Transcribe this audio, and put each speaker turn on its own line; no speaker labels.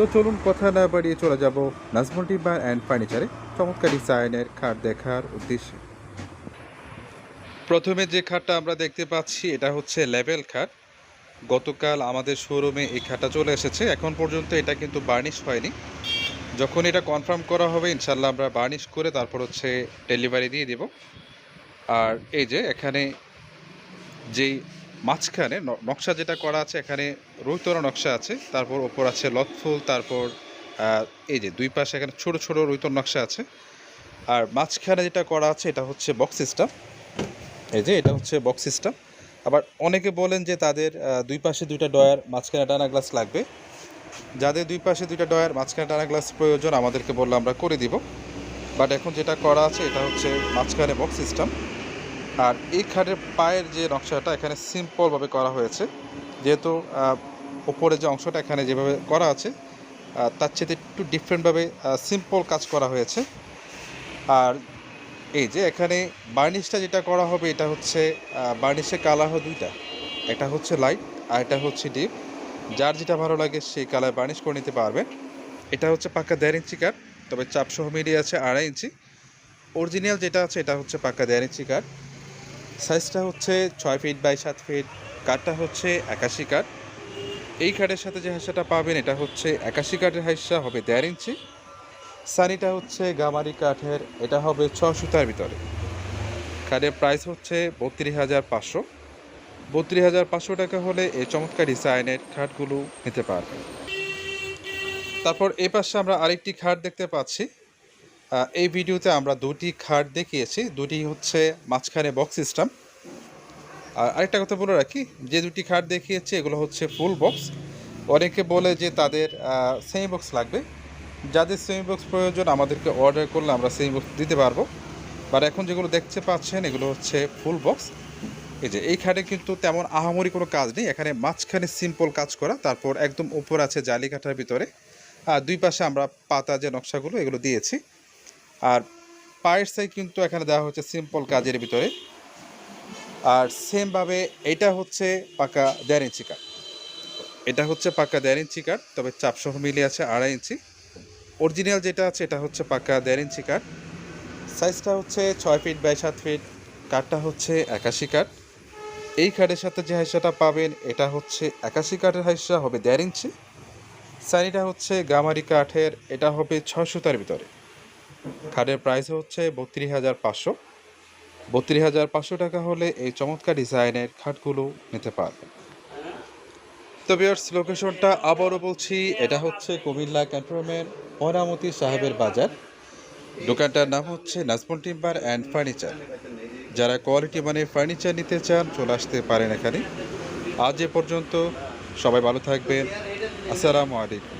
তো চলুন কথা না বাড়িয়ে চলে যাব নাজমুল টিম্বার অ্যান্ড ফার্নিচারে চমৎকার ডিজাইনের খাট দেখার উদ্দেশ্যে। প্রথমে যে খাটটা আমরা দেখতে পাচ্ছি, এটা হচ্ছে লেভেল খাট। গতকাল আমাদের শোরুমে এই খাটটা চলে এসেছে। এখন পর্যন্ত এটা কিন্তু বার্নিশ হয়নি। যখন এটা কনফার্ম করা হবে ইনশাল্লাহ আমরা বার্নিশ করে তারপর হচ্ছে ডেলিভারি দিয়ে দেব। আর এই যে, এখানে যেই মাঝখানে নকশা যেটা করা আছে, এখানে রুইতরা নকশা আছে, তারপর ওপর আছে লতফুল, তারপর এই যে দুই পাশে এখানে ছোট ছোট রৈতর নকশা আছে। আর মাঝখানে যেটা করা আছে, এটা হচ্ছে বক্স সিস্টেম এই যে এটা হচ্ছে বক্স সিস্টেম আবার অনেকে বলেন যে তাদের দুই পাশে দুইটা ডয়ার মাঝখানে টানা গ্লাস লাগবে। যাদের দুই পাশে দুইটা ডয়ার মাঝখানে টানা গ্লাস প্রয়োজন, আমাদেরকে বললে আমরা করে দিব। বাট এখন যেটা করা আছে, এটা হচ্ছে মাঝখানে বক্স সিস্টেম আর এই খাটের পায়ের যে নকশাটা এখানে সিম্পলভাবে করা হয়েছে, যেহেতু ওপরে যে অংশটা এখানে যেভাবে করা আছে তার চেয়ে একটু ডিফারেন্টভাবে সিম্পল কাজ করা হয়েছে। আর এই যে এখানে বার্নিশটা যেটা করা হবে, এটা হচ্ছে বার্নিশের কালার হয় দুইটা। একটা হচ্ছে লাইট আর এটা হচ্ছে ডিপ। যার যেটা ভালো লাগে সেই কালার বার্নিশ করে নিতে পারবেন। এটা হচ্ছে পাক্কা দেড় ইঞ্চি কাঠ, তবে চাপসহ মিডিয়ে আছে আড়াই ইঞ্চি। অরিজিনাল যেটা আছে, এটা হচ্ছে পাক্কা দেড় ইঞ্চি কাঠ। সাইজটা হচ্ছে ছয় ফিট বাই সাত ফিট কাঠটা হচ্ছে একাশি কাঠ এই কাঠের সাথে যে হাঁসাটা পাবেন, এটা হচ্ছে একাশি কাঠের হাঁসা হবে দেড় ইঞ্চি। সানিটা হচ্ছে গামারি কাঠের, এটা হবে ছ সুতার ভিতরে। কাঠের প্রাইস হচ্ছে বত্রিশ হাজার পাঁচশো। বত্রিশ হাজার পাঁচশো টাকা হলে এই চমৎকার ডিজাইনের খাটগুলো নিতে পারবেন। তারপর এই পাশে আমরা আরেকটি খাট দেখতে পাচ্ছি। এই ভিডিওতে আমরা দুটি খাট দেখিয়েছি। দুটি হচ্ছে মাঝখানে বক্স সিস্টেম আর আরেকটা কথা বলে রাখি, যে দুটি খাট দেখিয়েছি, এগুলো হচ্ছে ফুল বক্স অনেকে বলে যে তাদের সেমি বক্স লাগবে। যাদের সেমি বক্স প্রয়োজন, আমাদেরকে অর্ডার করলে আমরা সেমি বক্স দিতে পারব। বাট এখন যেগুলো দেখতে পাচ্ছেন, এগুলো হচ্ছে ফুল বক্স এই যে, এই খাটে কিন্তু তেমন আহামরি কোনো কাজ নেই। এখানে মাঝখানে সিম্পল কাজ করা, তারপর একদম উপর আছে জালি কাঠার ভিতরে। আর দুই পাশে আমরা পাতা যে নকশাগুলো, এগুলো দিয়েছি। আর পায়ের সাই কিন্তু এখানে দেওয়া হচ্ছে সিম্পল কাজের ভিতরে। আর সেমভাবে এটা হচ্ছে পাকা দেড় ইঞ্চি কাঠ। এটা হচ্ছে পাকা দেড় ইঞ্চি কাঠ, তবে চাপসহ মিলিয়ে আছে আড়াই ইঞ্চি। অরিজিনাল যেটা আছে, এটা হচ্ছে পাকা দেড় ইঞ্চি কাঠ। সাইজটা হচ্ছে ছয় ফিট বাই সাত ফিট কাঠটা হচ্ছে একাশি কাঠ। এই কাঠের সাথে যে হাইসাটা পাবেন, এটা হচ্ছে একাশি কাঠের হাইসা হবে দেড় ইঞ্চি। সানিটা হচ্ছে গামারি কাঠের, এটা হবে ছয় সুতার ভিতরে। খাটের প্রাইস হচ্ছে বত্রিশ হাজার পাঁচশো। বত্রিশ হাজার পাঁচশো টাকা হলে এই চমৎকার ডিজাইনের খাটগুলো নিতে পারবেন। তো বিয়ার্স লোকেশনটা আবারও বলছি, এটা হচ্ছে কুমিল্লা ক্যান্টনমেন্ট ময়নামতি সাহেবের বাজার। দোকানটার নাম হচ্ছে নাজমুল টিম্বার অ্যান্ড ফার্নিচার যারা কোয়ালিটি মানে ফার্নিচার নিতে চান, চলে আসতে পারেন এখানে। আজ এ পর্যন্ত সবাই ভালো থাকবেন। আসসালামু আলাইকুম।